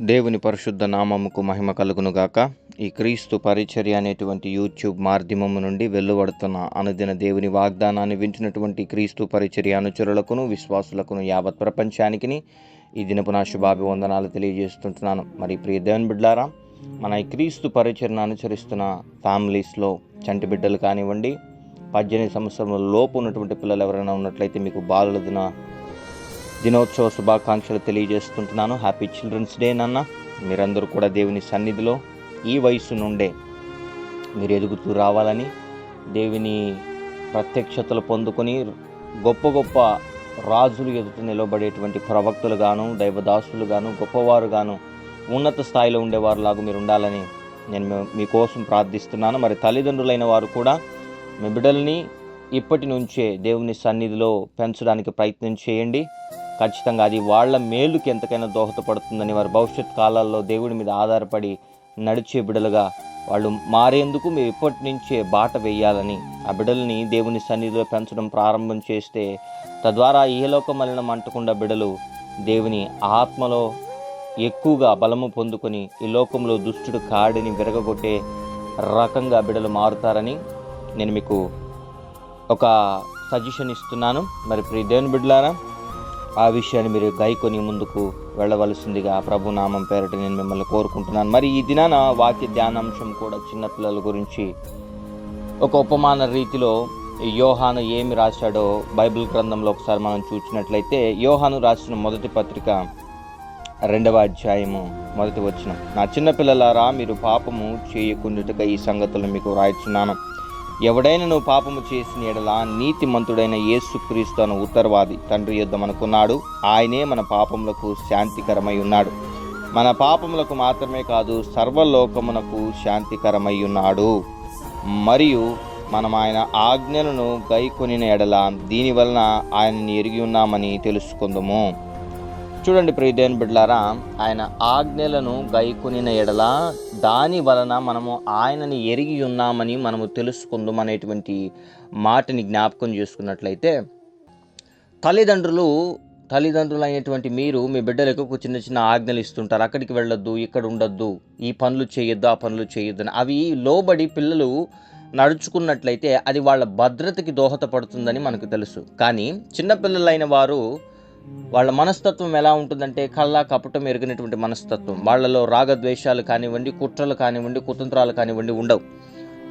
దేవుని పరిశుద్ధ నామముకు మహిమ కలుగునుగాక. ఈ క్రీస్తు పరిచర్య అనేటువంటి యూట్యూబ్ మాధ్యమము నుండి వెలువడుతున్న అనుదిన దేవుని వాగ్దానాన్ని వింటున్నటువంటి క్రీస్తు పరిచర్య అనుచరులకును విశ్వాసులకును యావత్ ప్రపంచానికి ఈ దినపు నా శుభాభివందనాలు తెలియజేస్తుంటున్నాను. మరి ప్రియ దేవుని బిడ్డారా మన ఈ క్రీస్తు పరిచర్ను అనుసరిస్తున్న ఫ్యామిలీస్లో చంటి బిడ్డలు కానివ్వండి పద్దెనిమిది సంవత్సరంలో లోపు ఉన్నటువంటి పిల్లలు ఎవరైనా ఉన్నట్లయితే మీకు బాలుల దిన దినోత్సవ శుభాకాంక్షలు తెలియజేస్తుంటున్నాను. హ్యాపీ చిల్డ్రన్స్ డే నాన్న. మీరందరూ కూడా దేవుని సన్నిధిలో ఈ వయసు నుండే మీరు ఎదుగుతూ రావాలని దేవుని ప్రత్యక్షతలు పొందుకొని గొప్ప గొప్ప రాజులు ఎదుట నిలబడేటువంటి ప్రవక్తలు గాను దైవదాసులు గాను గొప్పవారు గాను ఉన్నత స్థాయిలో ఉండేవారులాగా మీరు ఉండాలని నేను మీ- మీకోసం ప్రార్థిస్తున్నాను. మరి తల్లిదండ్రులైన వారు కూడా మీ బిడ్డల్ని ఇప్పటి నుంచే దేవుని సన్నిధిలో పెంచడానికి ప్రయత్నం చేయండి. ఖచ్చితంగా అది వాళ్ళ మేలుకి ఎంతకైనా దోహదపడుతుందని వారి భవిష్యత్ కాలాల్లో దేవుడి మీద ఆధారపడి నడిచే బిడలుగా వాళ్ళు మారేందుకు మీరు ఇప్పటి నుంచే బాట వేయాలని ఆ బిడలని దేవుని సన్నిధిలో పెంచడం ప్రారంభం చేస్తే తద్వారా ఈలోక మలినం అంటకుండా బిడలు దేవుని ఆత్మలో ఎక్కువగా బలము పొందుకొని ఈ లోకంలో దుష్టుడు కాడిని విరగగొట్టే రకంగా బిడలు మారుతారని నేను మీకు ఒక సజెషన్ ఇస్తున్నాను. మరి ప్రియ దేవుని బిడ్డలారా ఆ విషయాన్ని మీరు గైకొని ముందుకు వెళ్ళవలసిందిగా ప్రభునామం పేరట నేను మిమ్మల్ని కోరుకుంటున్నాను. మరి ఈ దినాన వాక్య ధ్యానాంశం కూడా చిన్నపిల్లల గురించి ఒక ఉపమాన రీతిలో యోహాను ఏమి రాశాడో బైబిల్ గ్రంథంలో ఒకసారి మనం చూసినట్లయితే యోహాను రాసిన మొదటి పత్రిక రెండవ అధ్యాయము మొదటి వచ్చిన నా చిన్నపిల్లలారా మీరు పాపము చేయకుండాటుగా ఈ సంగతులు మీకు రాయిచున్నాను ఎవడైనా నువ్వు పాపము చేసిన ఎడల నీతిమంతుడైన యేసుక్రీస్తు అను ఉత్తరవాది తండ్రి యుద్ధం అనుకున్నాడు. ఆయనే మన పాపములకు శాంతికరమై ఉన్నాడు. మన పాపములకు మాత్రమే కాదు సర్వలోకమునకు శాంతికరమై ఉన్నాడు. మరియు మనం ఆయన ఆజ్ఞలను గైకొనిన ఎడల దీనివలన ఆయనని ఎరిగి ఉన్నామని తెలుసుకుందాము. చూడండి ప్రియదేవుని బిడ్లారా ఆయన ఆజ్ఞలను గైకొనిన ఎడల దాని వలన మనము ఆయనని ఎరిగి ఉన్నామని మనము తెలుసుకుందాం అనేటువంటి మాటని జ్ఞాపకం చేసుకున్నట్లయితే తల్లిదండ్రులు తల్లిదండ్రులు అయినటువంటి మీరు మీ బిడ్డలకు ఒక చిన్న చిన్న ఆజ్ఞలు ఇస్తుంటారు. అక్కడికి వెళ్ళొద్దు ఇక్కడ ఉండొద్దు ఈ పనులు చేయొద్దు ఆ పనులు చేయొద్దు అని. అవి లోబడి పిల్లలు నడుచుకున్నట్లయితే అది వాళ్ళ భద్రతకి దోహదపడుతుందని మనకు తెలుసు. కానీ చిన్నపిల్లలైన వారు వాళ్ళ మనస్తత్వం ఎలా ఉంటుందంటే కళ్ళ కపటం ఎరిగినటువంటి మనస్తత్వం. వాళ్ళలో రాగద్వేషాలు కానివ్వండి కుట్రలు కానివ్వండి కుతంత్రాలు కానివ్వండి ఉండవు.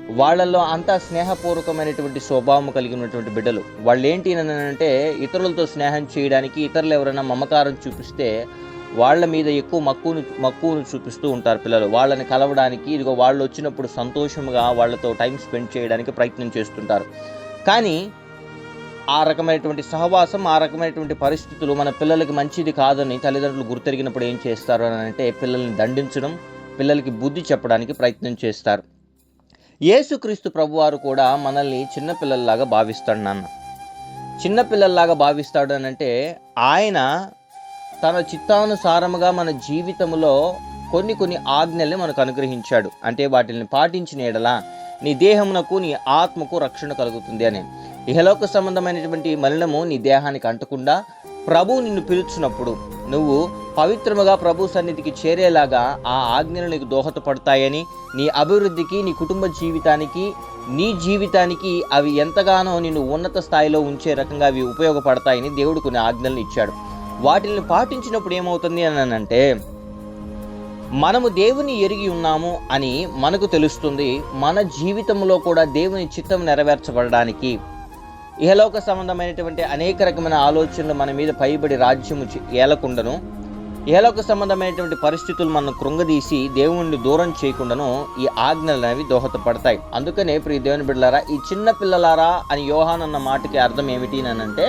వాళ్ళల్లో అంతా స్నేహపూర్వకమైనటువంటి స్వభావం కలిగినటువంటి బిడ్డలు. వాళ్ళు ఏంటి అని అంటే ఇతరులతో స్నేహం చేయడానికి ఇతరులు ఎవరైనా మమకారం చూపిస్తే వాళ్ళ మీద ఎక్కువ మక్కువను మక్కువను చూపిస్తూ ఉంటారు పిల్లలు. వాళ్ళని కలవడానికి ఇదిగో వాళ్ళు వచ్చినప్పుడు సంతోషంగా వాళ్ళతో టైం స్పెండ్ చేయడానికి ప్రయత్నం చేస్తుంటారు. కానీ ఆ రకమైనటువంటి సహవాసం ఆ రకమైనటువంటి పరిస్థితులు మన పిల్లలకి మంచిది కాదని తల్లిదండ్రులు గుర్తెరిగినప్పుడు ఏం చేస్తారు అని అంటే పిల్లల్ని దండించడం పిల్లలకి బుద్ధి చెప్పడానికి ప్రయత్నం చేస్తారు. యేసుక్రీస్తు ప్రభువారు కూడా మనల్ని చిన్నపిల్లల్లాగా భావిస్తాడు నాన్న. చిన్నపిల్లల్లాగా భావిస్తాడు అని అంటే ఆయన తన చిత్తానుసారముగా మన జీవితంలో కొన్ని కొన్ని ఆజ్ఞల్ని మనకు అనుగ్రహించాడు. అంటే వాటిని పాటించిన ఎడల నీ దేహమునకు నీ ఆత్మకు రక్షణ కలుగుతుంది అని. ఇహలోక సంబంధమైనటువంటి మలినము నీ దేహానికి అంటకుండా ప్రభు నిన్ను పిలుచున్నప్పుడు నువ్వు పవిత్రముగా ప్రభు సన్నిధికి చేరేలాగా ఆ ఆజ్ఞలు నీకు దోహదపడతాయని నీ అభివృద్ధికి నీ కుటుంబ జీవితానికి నీ జీవితానికి అవి ఎంతగానో నిన్ను ఉన్నత స్థాయిలో ఉంచే రకంగా అవి ఉపయోగపడతాయని దేవుడు కొన్ని ఆజ్ఞలను ఇచ్చాడు. వాటిని పాటించినప్పుడు ఏమవుతుంది అని అంటే మనము దేవుని ఎరిగి ఉన్నాము అని మనకు తెలుస్తుంది మన జీవితంలో కూడా దేవుని చిత్తం నెరవేర్చబడడానికి ఇహలోక సంబంధమైనటువంటి అనేక రకమైన ఆలోచనలు మన మీద పైబడి రాజ్యము ఏలకుండను. ఇహలోక సంబంధమైనటువంటి పరిస్థితులు మనం కృంగదీసి దేవుణ్ణి దూరం చేయకుండాను ఈ ఆజ్ఞలు అనేవి దోహదపడతాయి. అందుకనే ప్రియ దేవుని బిడ్డలారా ఈ చిన్న పిల్లలారా అని యోహాన్ అన్న మాటకి అర్థం ఏమిటి అని అంటే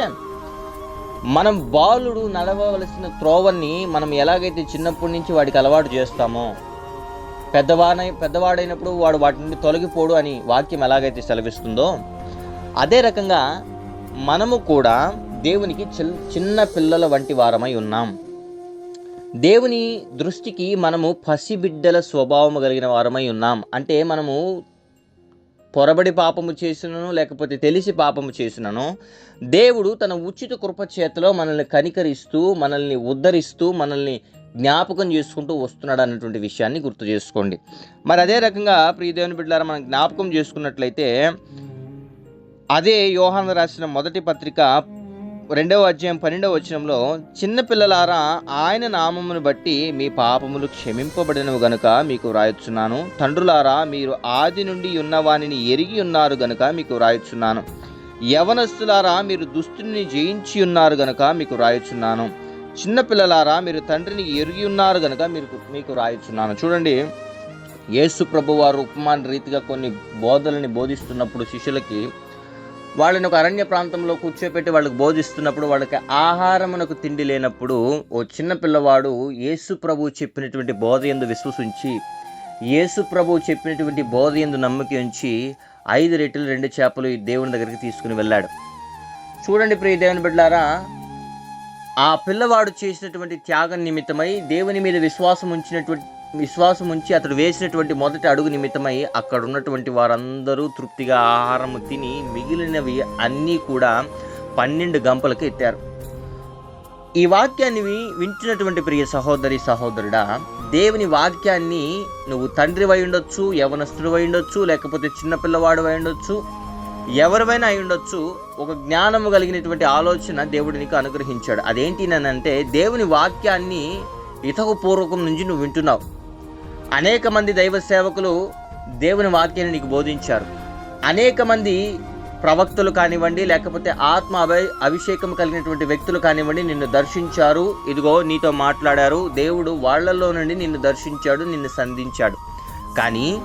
మనం బాలుడు నడవవలసిన త్రోవని మనం ఎలాగైతే చిన్నప్పటి నుంచి వాడికి అలవాటు చేస్తామో పెద్దవాడై పెద్దవాడైనప్పుడు వాడు వాటి నుండి తొలగిపోడు అని వాక్యం ఎలాగైతే సెలవిస్తుందో అదే రకంగా మనము కూడా దేవునికి చిల్- చిన్న పిల్లల వంటి వారమై ఉన్నాం. దేవుని దృష్టికి మనము పసిబిడ్డల స్వభావం కలిగిన వారమై ఉన్నాం. అంటే మనము పొరబడి పాపము చేసినను లేకపోతే తెలిసి పాపము చేసినను దేవుడు తన ఉచిత కృప చేతిలో మనల్ని కనికరిస్తూ మనల్ని ఉద్ధరిస్తూ మనల్ని జ్ఞాపకం చేసుకుంటూ వస్తున్నాడు అన్నటువంటి విషయాన్ని గుర్తు చేసుకోండి. మరి అదే రకంగా ప్రియదేవుని బిడ్డలారా మనం జ్ఞాపకం చేసుకున్నట్లయితే అదే యోహాన్ రాసిన మొదటి పత్రిక రెండవ అధ్యాయం పన్నెండవ వచనంలో చిన్నపిల్లలారా ఆయన నామమును బట్టి మీ పాపములు క్షమింపబడినవి గనుక మీకు వ్రాయొచ్చున్నాను తండ్రులారా మీరు ఆది నుండి ఉన్నవానిని ఎరిగి ఉన్నారు గనుక మీకు వ్రాయొచ్చున్నాను యవనస్తులారా మీరు దుస్తుని జయించి ఉన్నారు గనుక మీకు వ్రాయొచ్చున్నాను చిన్నపిల్లలారా మీరు తండ్రిని ఎరిగి ఉన్నారు గనుక మీరు మీకు రాయిస్తున్నాను చూడండి యేసు ప్రభు వారు ఉపమాన రీతిగా కొన్ని బోధలని బోధిస్తున్నప్పుడు శిష్యులకి వాళ్ళని ఒక అరణ్య ప్రాంతంలో కూర్చోపెట్టి వాళ్ళకి బోధిస్తున్నప్పుడు వాళ్ళకి ఆహారమునకు తిండి లేనప్పుడు ఓ చిన్న పిల్లవాడు యేసు ప్రభు చెప్పినటువంటి బోధ ఎందు విశ్వసించి యేసు ప్రభు చెప్పినటువంటి బోధ ఎందు నమ్మకి ఉంచి ఐదు రెట్లు రెండు చేపలు ఈ దేవుని దగ్గరికి తీసుకుని వెళ్ళాడు. చూడండి ప్రియ దేవుని బిడ్డారా ఆ పిల్లవాడు చేసినటువంటి త్యాగం నిమిత్తమై దేవుని మీద విశ్వాసం ఉంచినటువంటి విశ్వాసం ఉంచి అతడు వేసినటువంటి మొదటి అడుగు నిమిత్తమై అక్కడ ఉన్నటువంటి వారందరూ తృప్తిగా ఆహారం తిని మిగిలినవి అన్నీ కూడా పన్నెండు గంపలకు ఎత్తారు. ఈ వాక్యాన్ని వింటున్నటువంటి ప్రియ సహోదరి సహోదరుడా దేవుని వాక్యాన్ని నువ్వు తండ్రి అయి ఉండొచ్చు యవనస్తుడు అయి ఉండొచ్చు లేకపోతే చిన్నపిల్లవాడు అయి ఉండొచ్చు ఎవరివైనా అయి ఉండొచ్చు ఒక జ్ఞానము కలిగినటువంటి ఆలోచన దేవుడు నీకు అనుగ్రహించాడు. అదేంటి అంటే దేవుని వాక్యాన్ని ఇతకు పూర్వకం నుంచి నువ్వు వింటున్నావు. అనేక మంది దైవ సేవకులు దేవుని వాక్యాన్ని నీకు బోధించారు. అనేక మంది ప్రవక్తలు కానివ్వండి లేకపోతే ఆత్మ అభి అభిషేకం కలిగినటువంటి వ్యక్తులు కానివ్వండి నిన్ను దర్శించారు. ఇదిగో నీతో మాట్లాడారు. దేవుడు వాళ్ళలో నుండి నిన్ను దర్శించాడు నిన్ను సంధించాడు. కానీ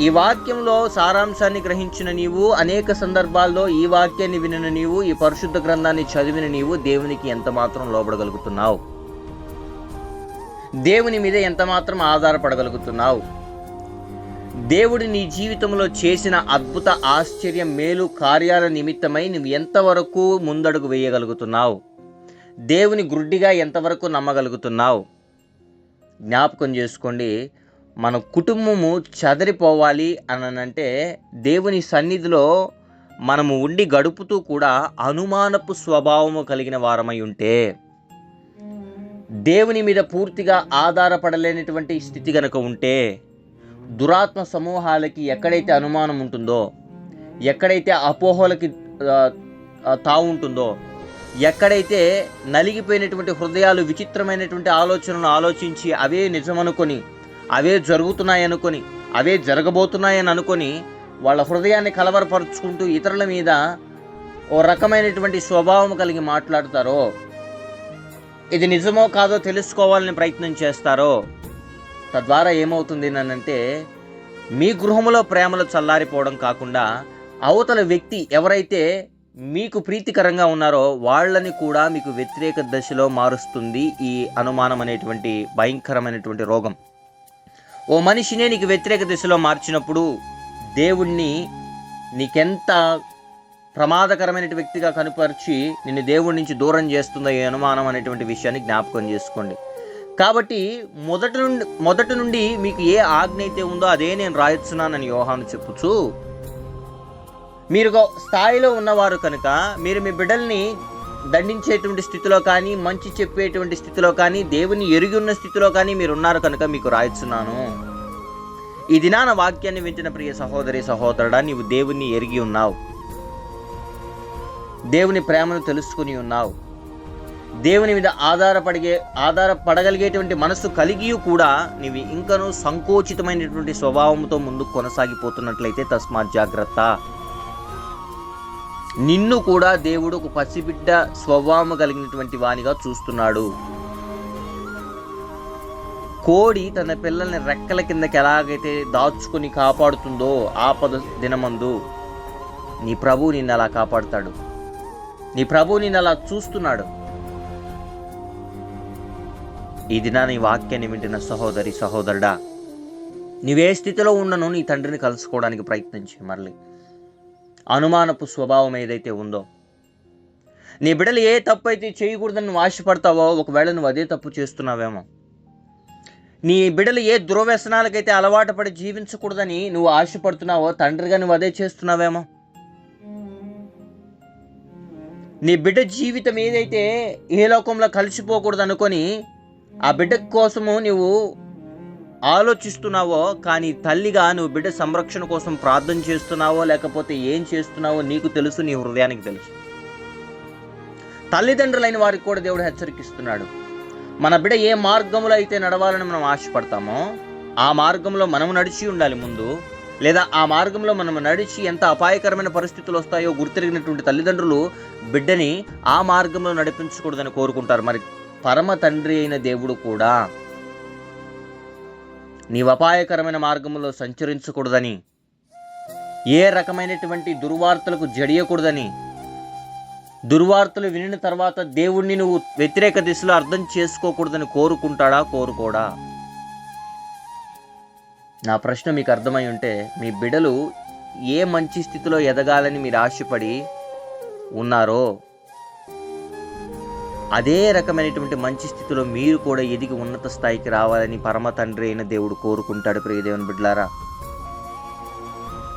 ఈ వాక్యంలో సారాంశాన్ని గ్రహించిన నీవు అనేక సందర్భాల్లో ఈ వాక్యాన్ని వినిన నీవు ఈ పరిశుద్ధ గ్రంథాన్ని చదివిన నీవు దేవునికి ఎంత మాత్రం లోబడగలుగుతున్నావు? దేవుని మీద ఎంతమాత్రం ఆధారపడగలుగుతున్నావు? దేవుడు నీ జీవితంలో చేసిన అద్భుత ఆశ్చర్య మేలు కార్యాల నిమిత్తమై నువ్వు ఎంతవరకు ముందడుగు వేయగలుగుతున్నావు? దేవుని గుడ్డిగా ఎంతవరకు నమ్మగలుగుతున్నావు? జ్ఞాపకం చేసుకోండి మన కుటుంబము చదరిపోవాలి అని అంటే దేవుని సన్నిధిలో మనము ఉండి గడుపుతూ కూడా అనుమానపు స్వభావము కలిగిన వారమై ఉంటే దేవుని మీద పూర్తిగా ఆధారపడలేనటువంటి స్థితి గనక ఉంటే దురాత్మ సమూహాలకి ఎక్కడైతే అనుమానం ఉంటుందో ఎక్కడైతే అపోహలకి తావు ఉంటుందో ఎక్కడైతే నలిగిపోయినటువంటి హృదయాలు విచిత్రమైనటువంటి ఆలోచనలు ఆలోచించి అవే నిజమనుకొని అవే జరుగుతున్నాయనుకొని అవే జరగబోతున్నాయని అనుకొని వాళ్ళ హృదయాన్ని కలవరపరుచుకుంటూ ఇతరుల మీద ఓ రకమైనటువంటి స్వభావం కలిగి మాట్లాడతారో ఇది నిజమో కాదో తెలుసుకోవాలని ప్రయత్నం చేస్తారో? తద్వారా ఏమవుతుంది అంటే మీ గృహంలో ప్రేమలు చల్లారిపోవడం కాకుండా అవతల వ్యక్తి ఎవరైతే మీకు ప్రీతికరంగా ఉన్నారో వాళ్ళని కూడా మీకు వ్యతిరేక దశలో మారుస్తుంది ఈ అనుమానం అనేటువంటి భయంకరమైనటువంటి రోగం. ఓ మనిషినే నీకు వ్యతిరేక దిశలో మార్చినప్పుడు దేవుణ్ణి నీకెంత ప్రమాదకరమైన వ్యక్తిగా కనుపరిచి నిన్ను దేవుడి నుంచి దూరం చేస్తుందో ఈ అనుమానం అనేటువంటి విషయాన్ని జ్ఞాపకం చేసుకోండి. కాబట్టి మొదటి నుండి మొదటి నుండి మీకు ఏ ఆజ్ఞ అయితే ఉందో అదే నేను రాయొచ్చున్నానని యోహాను చెప్పుచు మీరు స్థాయిలో ఉన్నవారు కనుక మీరు మీ బిడ్డల్ని దండించేటువంటి స్థితిలో కానీ మంచి చెప్పేటువంటి స్థితిలో కానీ దేవుని ఎరిగి ఉన్న స్థితిలో కానీ మీరు ఉన్నారు కనుక మీకు రాయిస్తున్నాను ఈ దినాన వాక్యాన్ని వింటిన ప్రియ సహోదరి సహోదరుడా నీవు దేవుణ్ణి ఎరిగి ఉన్నావు. దేవుని ప్రేమను తెలుసుకుని ఉన్నావు. దేవుని మీద ఆధారపడిగే ఆధారపడగలిగేటువంటి మనస్సు కలిగి కూడా నీవి ఇంకనూ సంకోచితమైనటువంటి స్వభావంతో ముందుకు కొనసాగిపోతున్నట్లయితే తస్మాత్ జాగ్రత్త. నిన్ను కూడా దేవుడు ఒక పసిబిడ్డ స్వభావం కలిగినటువంటి వానిగా చూస్తున్నాడు. కోడి తన పిల్లల్ని రెక్కల కిందకి ఎలాగైతే దాచుకొని కాపాడుతుందో ఆపద దినమందు నీ ప్రభు నిన్ను అలా కాపాడుతాడు. నీ ప్రభు నేను అలా చూస్తున్నాడు. ఈ దినా నీ వాక్యాన్ని వింటున్న సహోదరి సహోదరుడా నీవే స్థితిలో ఉన్నను నీ తండ్రిని కలుసుకోవడానికి ప్రయత్నించి మరలి. అనుమానపు స్వభావం ఏదైతే ఉందో నీ బిడ్డలు ఏ తప్పు అయితే చేయకూడదని నువ్వు ఆశపడతావో ఒకవేళ నువ్వు అదే తప్పు చేస్తున్నావేమో నీ బిడ్డలు ఏ దుర్వ్యసనాలకైతే అలవాటు పడి జీవించకూడదని నువ్వు ఆశపడుతున్నావో తండ్రిగా నువ్వు అదే చేస్తున్నావేమో నీ బిడ్డ జీవితం ఏదైతే ఏ లోకంలో కలిసిపోకూడదు అనుకొని ఆ బిడ్డ కోసము నువ్వు ఆలోచిస్తున్నావో కానీ తల్లిగా నువ్వు బిడ్డ సంరక్షణ కోసం ప్రార్థన చేస్తున్నావో లేకపోతే ఏం చేస్తున్నావో నీకు తెలుసు నీ హృదయానికి తెలుసు. తల్లిదండ్రులైన వారికి కూడా దేవుడు హెచ్చరికిస్తున్నాడు. మన బిడ్డ ఏ మార్గంలో అయితే నడవాలని మనం ఆశపడతామో ఆ మార్గంలో మనం నడిచి ఉండాలి ముందు. లేదా ఆ మార్గంలో మనం నడిచి ఎంత అపాయకరమైన పరిస్థితులు వస్తాయో గుర్తిరిగినటువంటి తల్లిదండ్రులు బిడ్డని ఆ మార్గంలో నడిపించకూడదని కోరుకుంటారు. మరి పరమ తండ్రి అయిన దేవుడు కూడా నీవు అపాయకరమైన మార్గంలో సంచరించకూడదని ఏ రకమైనటువంటి దుర్వార్తలకు జడియకూడదని దుర్వార్తలు వినిన తర్వాత దేవుణ్ణి నువ్వు వ్యతిరేక దిశలో అర్థం చేసుకోకూడదని కోరుకుంటాడా? కోరుకోడా? నా ప్రశ్న మీకు అర్థమై ఉంటే మీ బిడలు ఏ మంచి స్థితిలో ఎదగాలని మీరు ఆశపడి ఉన్నారో అదే రకమైనటువంటి మంచి స్థితిలో మీరు కూడా ఎదిగి ఉన్నత స్థాయికి రావాలని పరమ తండ్రి అయిన దేవుడు కోరుకుంటాడు ప్రియదేవుని బిడ్డలారా.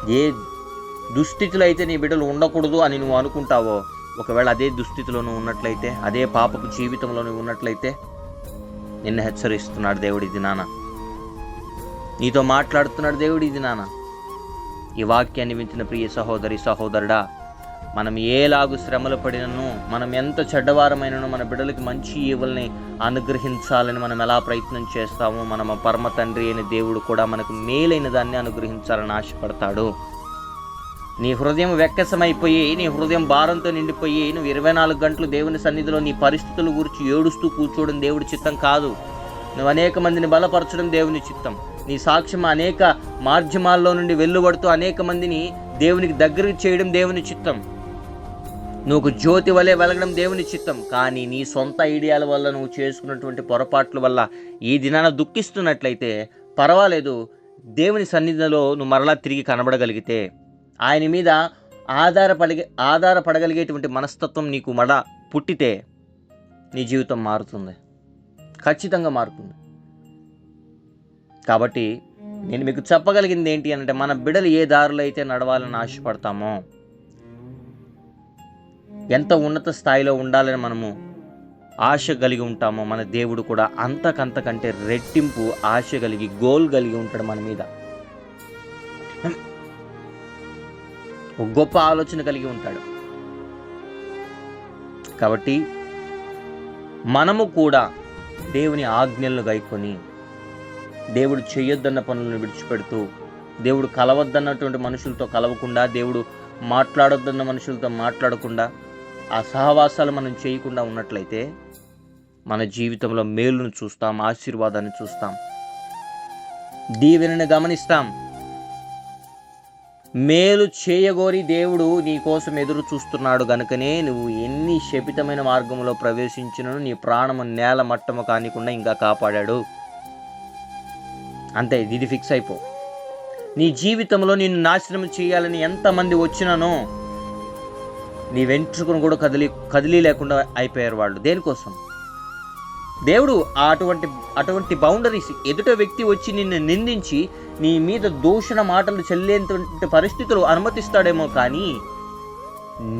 ఏ దుస్థితిలో అయితే నీ బిడ్డలు ఉండకూడదు అని నువ్వు అనుకుంటావో ఒకవేళ అదే దుస్థితిలో నువ్వు ఉన్నట్లయితే అదే పాపపు జీవితంలో నువ్వు ఉన్నట్లయితే నిన్ను హెచ్చరిస్తున్నాడు దేవుడి ఇది నీతో మాట్లాడుతున్నాడు దేవుడు ఇది నాన్న. ఈ వాక్యాన్ని వింటున్న ప్రియ సహోదరి సహోదరుడా మనం ఏలాగు శ్రమలు పడినను మనం ఎంత చెడ్డవారమైనను మన బిడ్డలకి మంచి ఈవుల్ని అనుగ్రహించాలని మనం ఎలా ప్రయత్నం చేస్తామో మన పరమ తండ్రి అయిన దేవుడు కూడా మనకు మేలైన దాన్ని అనుగ్రహించాలని ఆశపడతాడు. నీ హృదయం వెక్కసమైపోయి నీ హృదయం భారంతో నిండిపోయి నువ్వు ఇరవై నాలుగు గంటలు దేవుని సన్నిధిలో నీ పరిస్థితుల గురించి ఏడుస్తూ కూర్చోవడం దేవుడి చిత్తం కాదు. నువ్వు అనేక మందిని బలపరచడం దేవుని చిత్తం. నీ సాక్ష్యం అనేక మాధ్యమాల్లో నుండి వెలువడుతూ అనేక మందిని దేవునికి దగ్గరికి చేయడం దేవుని చిత్తం. నువ్వు జ్యోతి వలె వెలగడం దేవుని చిత్తం. కానీ నీ సొంత ఐడియాల వల్ల నువ్వు చేసుకున్నటువంటి పొరపాట్ల వల్ల ఈ దినాన దుఃఖిస్తున్నట్లయితే పర్వాలేదు. దేవుని సన్నిధిలో నువ్వు మరలా తిరిగి కనబడగలిగితే ఆయన మీద ఆధారపడి ఆధారపడగలిగేటువంటి మనస్తత్వం నీకు మడ పుట్టితే నీ జీవితం మారుతుంది. ఖచ్చితంగా మారుతుంది. కాబట్టి నేను మీకు చెప్పగలిగింది ఏంటి అంటే మన బిడలు ఏ దారిలో అయితే నడవాలని ఆశపడతామో ఎంత ఉన్నత స్థాయిలో ఉండాలని మనము ఆశ కలిగి ఉంటామో మన దేవుడు కూడా అంతకంతకంటే రెట్టింపు ఆశ కలిగి గోల్ కలిగి ఉంటాడు మన మీద. ఒక గొప్ప ఆలోచన కలిగి ఉంటాడు. కాబట్టి మనము కూడా దేవుని ఆజ్ఞలను గైకొని దేవుడు చేయొద్దన్న పనులను విడిచిపెడుతూ దేవుడు కలవద్దన్నటువంటి మనుషులతో కలవకుండా దేవుడు మాట్లాడొద్దన్న మనుషులతో మాట్లాడకుండా ఆ సహవాసాలు మనం చేయకుండా ఉన్నట్లయితే మన జీవితంలో మేలును చూస్తాం ఆశీర్వాదాన్ని చూస్తాం. దీవెనని గమనిస్తాం. మేలు చేయగోరి దేవుడు నీ కోసం ఎదురు చూస్తున్నాడు గనుకనే నువ్వు ఎన్ని శపితమైన మార్గంలో ప్రవేశించినను నీ ప్రాణము నేల మట్టము కానికుండా ఇంకా కాపాడాడు. అంతే ఇది ఫిక్స్ అయిపో. నీ జీవితంలో నిన్ను నాశనం చేయాలని ఎంతమంది వచ్చినానో నీ వెంట్రుకను కూడా కదిలి కదిలీ లేకుండా అయిపోయారు వాళ్ళు. దేనికోసం? దేవుడు ఆ అటువంటి అటువంటి బౌండరీస్ ఎదుట వ్యక్తి వచ్చి నిన్ను నిందించి నీ మీద దూషణ మాటలు చెల్లేటువంటి పరిస్థితులు అనుమతిస్తాడేమో కానీ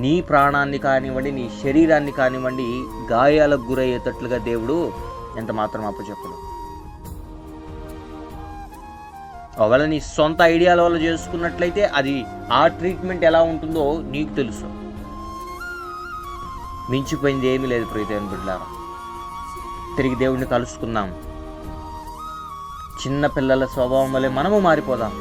నీ ప్రాణాన్ని కానివ్వండి నీ శరీరాన్ని కానివ్వండి గాయాలకు గురయ్యేటట్లుగా దేవుడు ఎంత మాత్రం అప్పచెప్పడు. ఒకవేళ నీ సొంత ఐడియాల వల్ల చేసుకున్నట్లయితే అది ఆ ట్రీట్మెంట్ ఎలా ఉంటుందో నీకు తెలుసు. మించిపోయింది ఏమీ లేదు ప్రీతైన బిడ్డారా తిరిగి దేవుడిని కలుసుకుందాం. చిన్న పిల్లల స్వభావం వల్లే మనము మారిపోదాం.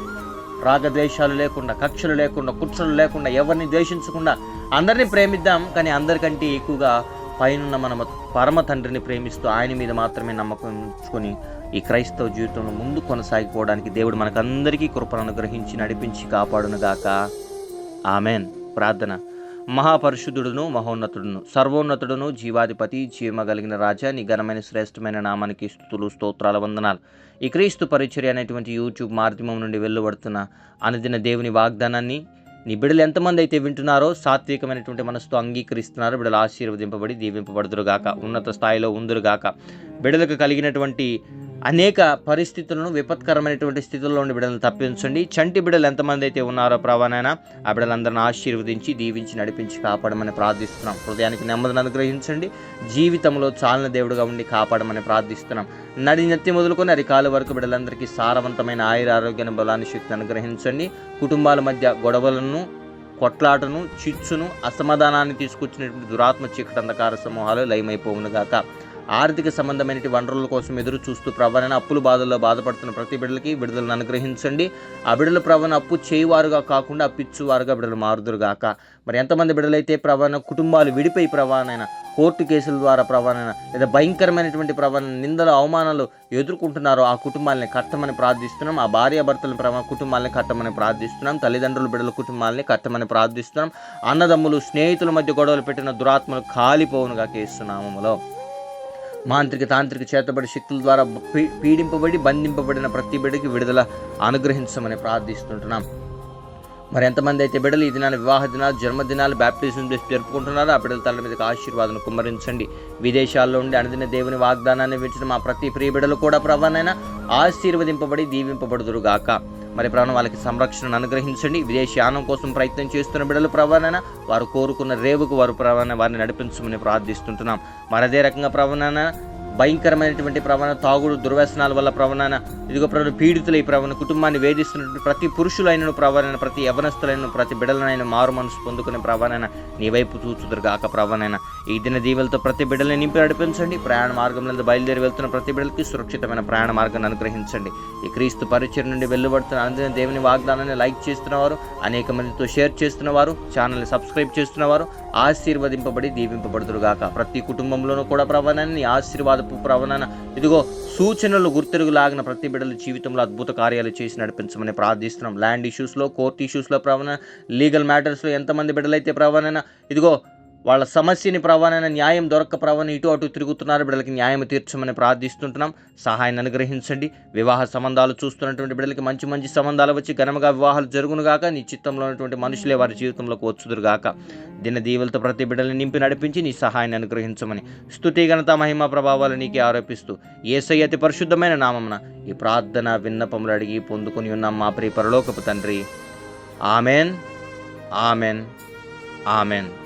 రాగద్వేషాలు లేకుండా కక్షలు లేకుండా కుట్రలు లేకుండా ఎవరిని ద్వేషించకుండా అందరినీ ప్రేమిద్దాం. కానీ అందరికంటే ఎక్కువగా పైనున్న మన పరమ తండ్రిని ప్రేమిస్తూ ఆయన మీద మాత్రమే నమ్మకం ఉంచుకొని ఈ క్రైస్తవ జీవితంలో ముందు కొనసాగిపోవడానికి దేవుడు మనకందరికీ కృపను అనుగ్రహించి నడిపించి కాపాడునుగాక. ఆమెన్. ప్రార్థన. మహాపరిశుద్ధుడును మహోన్నతుడును సర్వోన్నతుడును జీవాధిపతి జీవమగలిగిన రాజా నీ ఘనమైన శ్రేష్టమైన నామానికి స్థుతులు స్తోత్రాల వందనాలు. ఈ క్రీస్తు పరిచర్య అనేటువంటి యూట్యూబ్ మాధ్యమం నుండి వెళ్ళబడుతున్న అనుదిన దేవుని వాగ్దానాన్ని నీ బిడ్డలు ఎంతమంది అయితే వింటున్నారో సాత్వికమైనటువంటి మనసుతో అంగీకరిస్తున్నారో బిడ్డలు ఆశీర్వదింపబడి దీవింపబడుదురుగాక ఉన్నత స్థాయిలో ఉందురుగాక. బిడ్డలకు కలిగినటువంటి అనేక పరిస్థితులను విపత్కరమైనటువంటి స్థితుల్లో ఉండి బిడ్డలను తప్పించండి. చంటి బిడ్డలు ఎంతమంది అయితే ఉన్నారో ప్రభానైనా ఆ బిడ్డలందరిని ఆశీర్వదించి దీవించి నడిపించి కాపాడమని ప్రార్థిస్తున్నాం. హృదయానికి నెమ్మదిని అనుగ్రహించండి. జీవితంలో చాలిన దేవుడుగా ఉండి కాపాడమని ప్రార్థిస్తున్నాం. నడి నెత్తి మొదలుకొని అరికాల వరకు బిడ్డలందరికీ సారవంతమైన ఆయుర ఆరోగ్యాన్ని బలాన్ని శక్తిని అనుగ్రహించండి. కుటుంబాల మధ్య గొడవలను కొట్లాటను చిచ్చును అసమాధానాన్ని తీసుకొచ్చినటువంటి దురాత్మ చీకటి అంధకార సమూహాలు లయమైపోవును గాక ఆర్థిక సంబంధమైన వనరుల కోసం ఎదురు చూస్తూ ప్రవణ అప్పుల బాధల్లో బాధపడుతున్న ప్రతి బిడ్డలకి విడుదలను అనుగ్రహించండి. ఆ బిడ్డల ప్రవణ అప్పు చేయువారుగా కాకుండా అప్పిచ్చువారుగా బిడ్డలు మారుదురుగాక మరి ఎంతమంది బిడ్డలైతే ప్రవణ కుటుంబాలు విడిపోయి ప్రవాణైన కోర్టు కేసుల ద్వారా ప్రవణైన లేదా భయంకరమైనటువంటి ప్రవణ నిందల అవమానాలు ఎదుర్కొంటున్నారో ఆ కుటుంబాలని కట్టమని ప్రార్థిస్తున్నాం. ఆ భార్యాభర్తల ప్రవ కుటుంబాలని కట్టమని ప్రార్థిస్తున్నాం. తల్లిదండ్రులు బిడ్డల కుటుంబాలని కట్టమని ప్రార్థిస్తున్నాం. అన్నదమ్ములు స్నేహితుల మధ్య గొడవలు పెట్టిన దురాత్మలు కాలిపోవునుగా కేస్తున్నామములో మాంత్రిక తాంత్రిక చేతబడి శక్తుల ద్వారా పీ- పీడింపబడి బంధింపబడిన ప్రతి బిడ్డకి విడుదల అనుగ్రహించమని ప్రార్థిస్తుంటున్నాం. మరి ఎంతమంది అయితే బిడ్డలు ఈ దినాన్ని వివాహ దినాలు జన్మదినాలు బ్యాప్టిజం చేసి జరుపుకుంటున్నారో ఆ బిడ్డల తల మీదకి ఆశీర్వాదం కుమ్మరించండి. విదేశాల్లో ఉండి అనుదిన దేవుని వాగ్దానాన్ని వించిన మా ప్రతి ప్రియ బిడ్డలు కూడా ప్రవణైనా ఆశీర్వదింపబడి దీవింపబడుదురుగాక. మరి ప్రాణం వాళ్ళకి సంరక్షణను అనుగ్రహించండి. విదేశీయానం కోసం ప్రయత్నం చేస్తున్న బిడ్డలు ప్రవణన వారు కోరుకున్న రేవుకు వారు ప్రవణ వారిని నడిపించమని ప్రార్థిస్తుంటున్నాం. మరదే రకంగా ప్రవణన భయంకరమైనటువంటి ప్రవణ తాగుడు దుర్వ్యసనాల వల్ల ప్రవణన ఇదిగో ప్రవణ పీడితులు ఈ ప్రవణ కుటుంబాన్ని వేధిస్తున్నటువంటి ప్రతి పురుషులైన ప్రవణన ప్రతి యవనస్తులైన ప్రతి బిడలనైన మారు మనసు పొందుకునే ప్రవణన నీ వైపు చూచుదురుగాక ప్రవణన. ఈ దిన దీవులతో ప్రతి బిడ్డల్ని నింపి నడిపించండి. ప్రయాణ మార్గంలో బయలుదేరి వెళ్తున్న ప్రతి బిడ్డలకి సురక్షితమైన ప్రయాణ మార్గాన్ని అనుగ్రహించండి. ఈ క్రీస్తు పరిచయం నుండి వెళ్ళబడుతున్న అందిన దేవుని వాగ్దానాన్ని లైక్ చేస్తున్నవారు అనేక మందితో షేర్ చేస్తున్నవారు ఛానల్ని సబ్స్క్రైబ్ చేస్తున్నవారు ఆశీర్వదింపబడి దీవింపబడుతురుగాక ప్రతి కుటుంబంలోనూ కూడా ప్రవణాన్ని ఆశీర్వాద మార్పు ప్రవణన ఇదిగో సూచనలు గుర్తెరుగులాగిన ప్రతి బిడ్డల జీవితంలో అద్భుత కార్యాలు చేసి నడిపించమని ప్రార్థిస్తున్నాం. ల్యాండ్ ఇష్యూస్లో కోర్ట్ ఇష్యూస్లో ప్రవణ లీగల్ మ్యాటర్స్లో ఎంతమంది బిడ్డలైతే ప్రవణన ఇదిగో వాళ్ళ సమస్యని ప్రవణన న్యాయం దొరక్క ప్రవణ ఇటు అటు తిరుగుతున్నారు. బిడ్డలకి న్యాయం తీర్చమని ప్రార్థిస్తుంటున్నాం. సహాయాన్ని అనుగ్రహించండి. వివాహ సంబంధాలు చూస్తున్నటువంటి బిడ్డలకి మంచి మంచి సంబంధాలు వచ్చి ఘనంగా వివాహాలు జరుగును గాక. నీ చిత్తంలో ఉన్నటువంటి మనుషులే వారి జీవితంలోకి వచ్చుదురు గాక. దిన దీవులతో ప్రతి బిడ్డల్ని నింపి నడిపించి నీ సహాయాన్ని అనుగ్రహించమని స్థుతి ఘనత మహిమ ప్రభావాలు నీకే ఆరోపిస్తూ ఏసై అతి పరిశుద్ధమైన నామమున ఈ ప్రార్థన విన్నపములు అడిగి పొందుకొని ఉన్నాం మా ప్రియ పరలోకపు తండ్రి. Amen. Amen. Amen.